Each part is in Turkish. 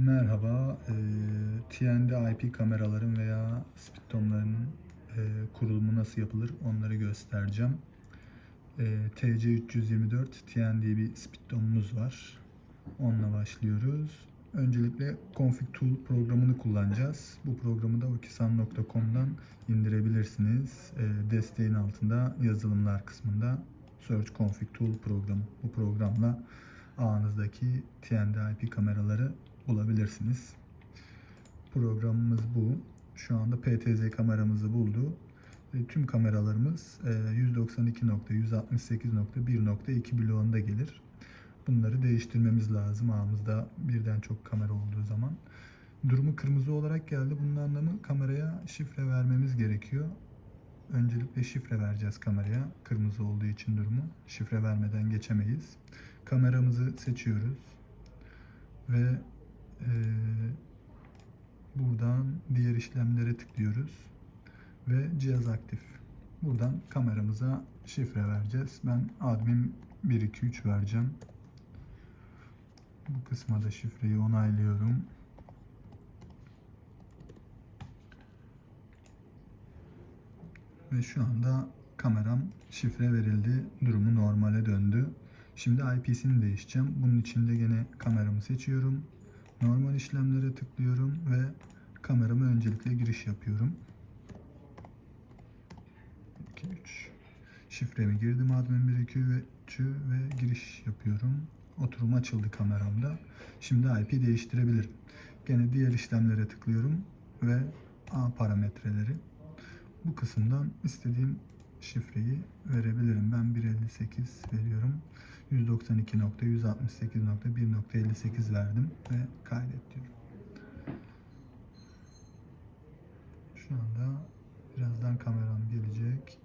Merhaba, e, TND IP kameraların veya Speedtom'ların e, kurulumu nasıl yapılır onları göstereceğim. E, TC324 TND bir Speedtom'umuz var. Onunla başlıyoruz. Öncelikle Config Tool programını kullanacağız. Bu programı da okisan.com'dan indirebilirsiniz. E, desteğin altında yazılımlar kısmında Search Config Tool programı. Bu programla ağınızdaki TND IP kameraları bulabilirsiniz. Programımız bu. Şu anda PTZ kameramızı buldu. E, Tüm kameralarımız e, 192.168.1.2 bloğunda gelir. Bunları değiştirmemiz lazım ağımızda birden çok kamera olduğu zaman. Durumu kırmızı olarak geldi. Bunun anlamı kameraya şifre vermemiz gerekiyor. Öncelikle şifre vereceğiz kameraya. Kırmızı olduğu için durumu. Şifre vermeden geçemeyiz. Kameramızı seçiyoruz. Ve ee, buradan diğer işlemlere tıklıyoruz ve cihaz aktif. Buradan kameramıza şifre vereceğiz. Ben admin 123 vereceğim. Bu kısma da şifreyi onaylıyorum. Ve şu anda kameram şifre verildi. Durumu normale döndü. Şimdi IP'sini değişeceğim. Bunun için de gene kameramı seçiyorum. Normal işlemlere tıklıyorum ve kamerama öncelikle giriş yapıyorum. 2 3 Şifremi girdim admin 1 2 ve 3 ve giriş yapıyorum. Oturum açıldı kameramda. Şimdi IP değiştirebilirim. Gene diğer işlemlere tıklıyorum ve A parametreleri. Bu kısımdan istediğim şifreyi verebilirim. Ben 158 veriyorum. 192.168.1.58 verdim ve kaydet diyorum. Şu anda birazdan kameram gelecek.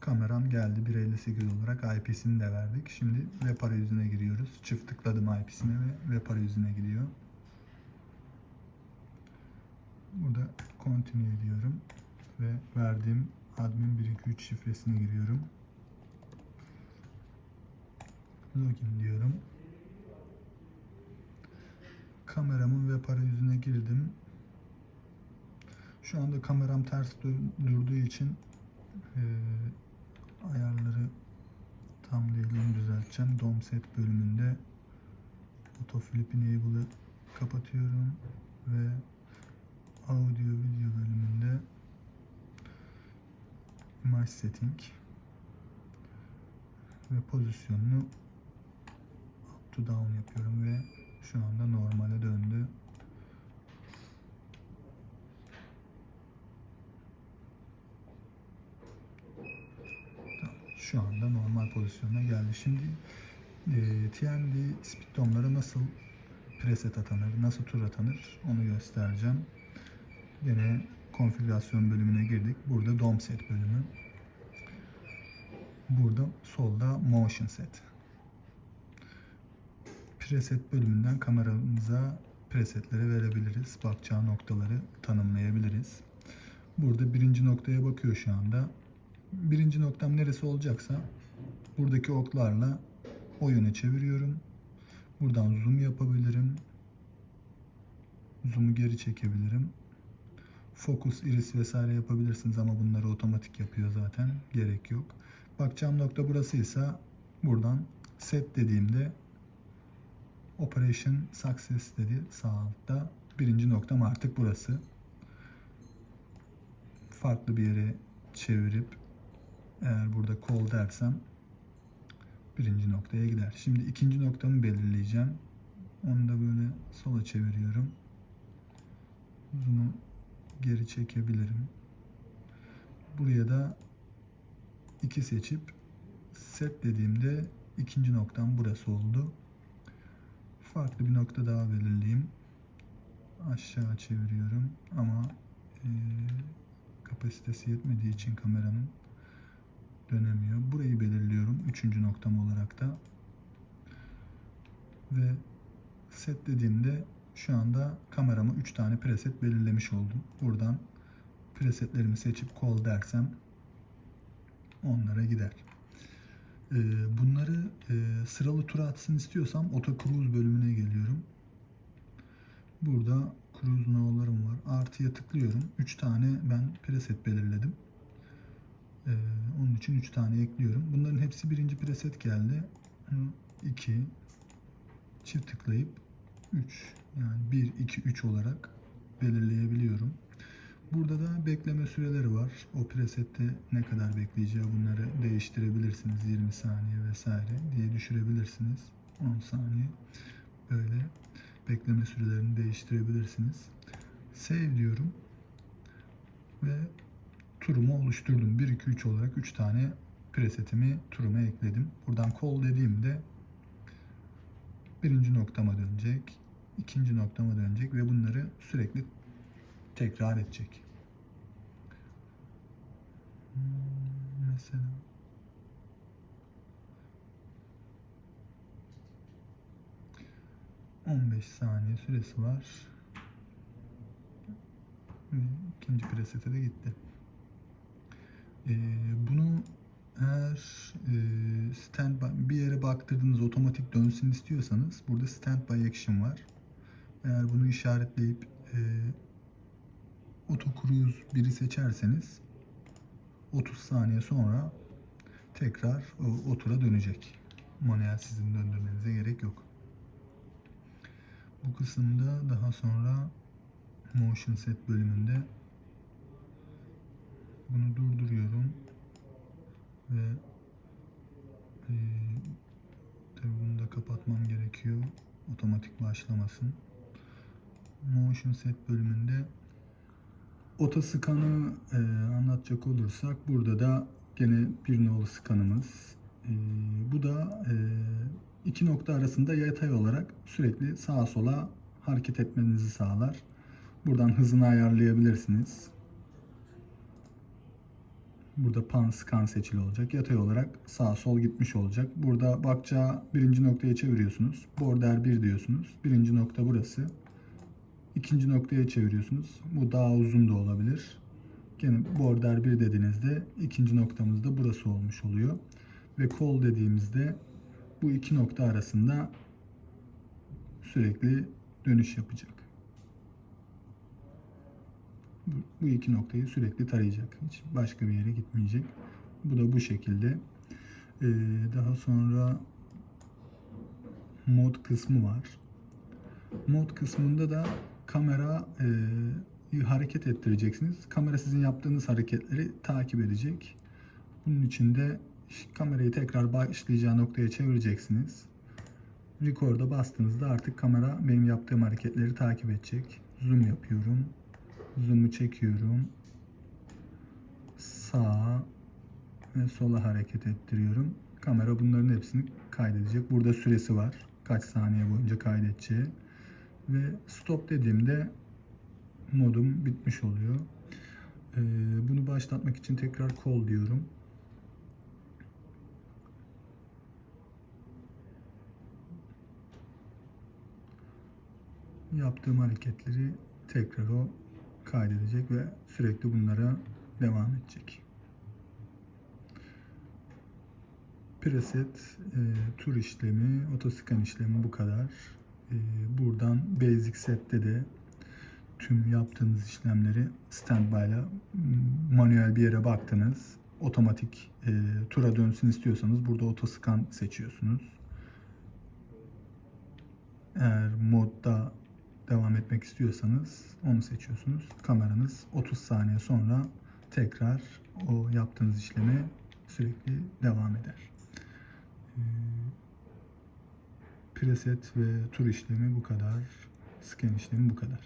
Kameram geldi 1.58 olarak IP'sini de verdik. Şimdi web arayüzüne giriyoruz. Çift tıkladım IP'sine ve web arayüzüne gidiyor. Burada continue ediyorum ve verdiğim admin 123 şifresini giriyorum. Login diyorum. Kameramın web arayüzüne girdim. Şu anda kameram ters durduğu için e, ayarları tam değil onu düzelteceğim. DOM set bölümünde Auto Flip Enable'ı kapatıyorum ve audio video bölümünde image setting ve pozisyonunu up to down yapıyorum ve şu anda normale döndü. Şu anda normal pozisyona geldi. Şimdi e, TND speedom'lara nasıl preset atanır, nasıl tur atanır onu göstereceğim. Yine konfigürasyon bölümüne girdik. Burada DOM set bölümü. Burada solda motion set. Preset bölümünden kameramıza presetlere verebiliriz. Bakacağı noktaları tanımlayabiliriz. Burada birinci noktaya bakıyor şu anda. Birinci noktam neresi olacaksa buradaki oklarla o yöne çeviriyorum. Buradan zoom yapabilirim. Zoom'u geri çekebilirim. Focus, iris vesaire yapabilirsiniz ama bunları otomatik yapıyor zaten. Gerek yok. Bakacağım nokta burasıysa buradan set dediğimde Operation Success dedi sağ altta. Birinci noktam artık burası. Farklı bir yere çevirip eğer burada call dersem birinci noktaya gider. Şimdi ikinci noktamı belirleyeceğim. Onu da böyle sola çeviriyorum. Zoom'u geri çekebilirim. Buraya da 2 seçip set dediğimde ikinci noktam burası oldu. Farklı bir nokta daha belirleyeyim. Aşağı çeviriyorum ama e, kapasitesi yetmediği için kameranın dönemiyor. Burayı belirliyorum. Üçüncü noktam olarak da. Ve set dediğimde şu anda kamerama 3 tane preset belirlemiş oldum. Buradan presetlerimi seçip call dersem onlara gider. Ee, bunları e, sıralı tura atsın istiyorsam Auto Cruise bölümüne geliyorum. Burada cruise now'larım var. Artıya tıklıyorum. 3 tane ben preset belirledim. Ee, onun için 3 tane ekliyorum. Bunların hepsi birinci preset geldi. 2 çift tıklayıp 3 yani 1 2 3 olarak belirleyebiliyorum. Burada da bekleme süreleri var. O presette ne kadar bekleyeceği bunları değiştirebilirsiniz. 20 saniye vesaire diye düşürebilirsiniz. 10 saniye böyle bekleme sürelerini değiştirebilirsiniz. Save diyorum. Ve turumu oluşturdum. 1 2 3 olarak 3 tane presetimi turuma ekledim. Buradan call dediğimde birinci noktama dönecek, ikinci noktama dönecek ve bunları sürekli tekrar edecek. Hmm, Mesela ...15 saniye süresi var. Ve ikinci presete de gitti. Ee, bunu eğer e, standby bir yere baktırdığınız otomatik dönsün istiyorsanız burada standby action var. Eğer bunu işaretleyip e, Auto Cruise biri seçerseniz 30 saniye sonra tekrar o, o tura dönecek. Manuel sizin döndürmenize gerek yok. Bu kısımda daha sonra Motion Set bölümünde bunu durduruyorum ve e, tabii bunu da kapatmam gerekiyor otomatik başlamasın. Motion Set bölümünde Otoskanı e, anlatacak olursak burada da gene bir nolu skanımız. E, bu da e, iki nokta arasında yatay olarak sürekli sağa sola hareket etmenizi sağlar. Buradan hızını ayarlayabilirsiniz. Burada pan scan seçili olacak. Yatay olarak sağ sol gitmiş olacak. Burada bakacağı birinci noktaya çeviriyorsunuz. Border 1 diyorsunuz. Birinci nokta burası. İkinci noktaya çeviriyorsunuz. Bu daha uzun da olabilir. Gene border 1 dediğinizde ikinci noktamız da burası olmuş oluyor. Ve kol dediğimizde bu iki nokta arasında sürekli dönüş yapacak. Bu, iki noktayı sürekli tarayacak. Hiç başka bir yere gitmeyecek. Bu da bu şekilde. Ee, daha sonra mod kısmı var. Mod kısmında da kamera hareket ettireceksiniz. Kamera sizin yaptığınız hareketleri takip edecek. Bunun için de kamerayı tekrar başlayacağı noktaya çevireceksiniz. Record'a bastığınızda artık kamera benim yaptığım hareketleri takip edecek. Zoom yapıyorum. Zoom'u çekiyorum. Sağa ve sola hareket ettiriyorum. Kamera bunların hepsini kaydedecek. Burada süresi var. Kaç saniye boyunca kaydedeceği. Ve stop dediğimde modum bitmiş oluyor. Ee, bunu başlatmak için tekrar call diyorum. Yaptığım hareketleri tekrar o kaydedecek ve sürekli bunlara devam edecek. Preset, e, tur işlemi, otoscan işlemi bu kadar. E, buradan Basic Set'te de tüm yaptığınız işlemleri standby ile manuel bir yere baktınız. Otomatik e, tura dönsün istiyorsanız burada otoscan seçiyorsunuz. Eğer modda devam etmek istiyorsanız onu seçiyorsunuz. Kameranız 30 saniye sonra tekrar o yaptığınız işleme sürekli devam eder. Ee, preset ve tur işlemi bu kadar. Scan işlemi bu kadar.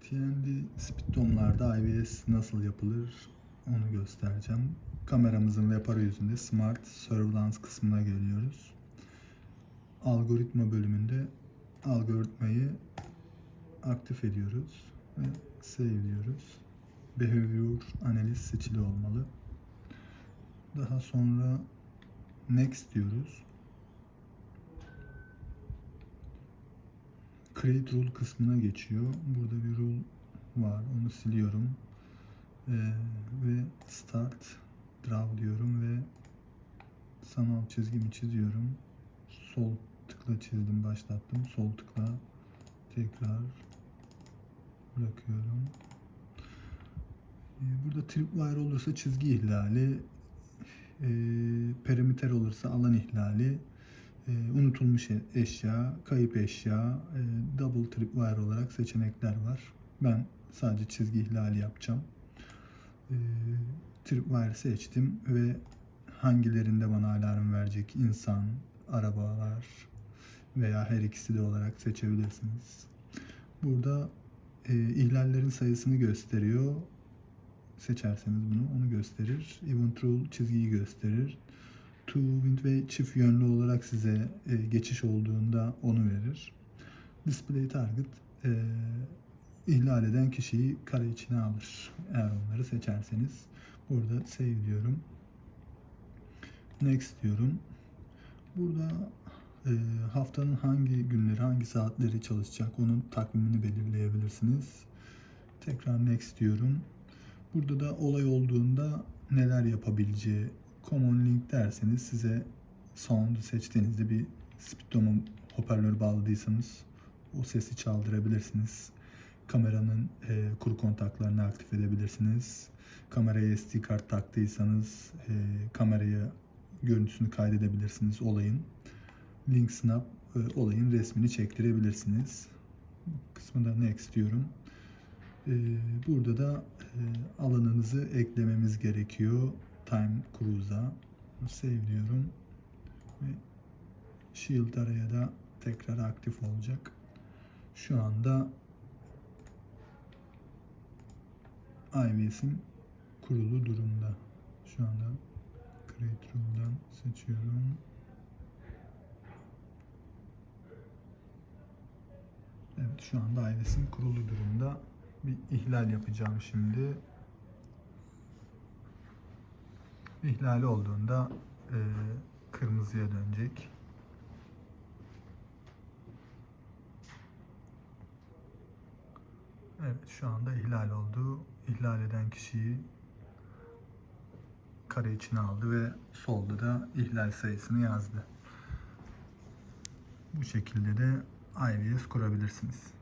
TND speedome'larda IBS nasıl yapılır onu göstereceğim. Kameramızın web arayüzünde Smart Surveillance kısmına geliyoruz. Algoritma bölümünde algoritmayı aktif ediyoruz ve save diyoruz. Behavior analiz seçili olmalı. Daha sonra next diyoruz. Create rule kısmına geçiyor. Burada bir rule var. Onu siliyorum. Ee, ve start draw diyorum ve sanal çizgimi çiziyorum. Sol tıkla çizdim, başlattım. Sol tıkla tekrar bırakıyorum. Ee, Burada tripwire olursa çizgi ihlali, e, perimeter olursa alan ihlali, unutulmuş e- eşya, kayıp eşya, e, double tripwire olarak seçenekler var. Ben sadece çizgi ihlali yapacağım. E, tripwire seçtim ve hangilerinde bana alarm verecek insan, arabalar veya her ikisi de olarak seçebilirsiniz. Burada e, ihlallerin sayısını gösteriyor. Seçerseniz bunu onu gösterir. Event rule çizgiyi gösterir. To wind ve çift yönlü olarak size e, geçiş olduğunda onu verir. Display target e, ihlal eden kişiyi kare içine alır. Eğer onları seçerseniz. Burada save diyorum. Next diyorum. Burada e, haftanın hangi günleri, hangi saatleri çalışacak onun takvimini belirleyebilirsiniz. Tekrar next diyorum. Burada da olay olduğunda neler yapabileceği common link derseniz size sound'u seçtiğinizde bir speedometer hoparlör bağladıysanız o sesi çaldırabilirsiniz. Kameranın e, kuru kontaklarını aktif edebilirsiniz. Kameraya SD kart taktıysanız e, kameraya görüntüsünü kaydedebilirsiniz olayın. Link snap e, olayın resmini çektirebilirsiniz. Bu kısmı da next diyorum. E, burada da e, alanınızı eklememiz gerekiyor. Time Cruise'a. Save diyorum. Ve Shield araya da tekrar aktif olacak. Şu anda IVS'im kurulu durumda. Şu anda Create Rule'dan seçiyorum. Evet şu anda IVS'im kurulu durumda. Bir ihlal yapacağım şimdi. İhlal olduğunda e, kırmızıya dönecek. Evet şu anda ihlal oldu. İhlal eden kişiyi kare içine aldı ve solda da ihlal sayısını yazdı. Bu şekilde de IVS kurabilirsiniz.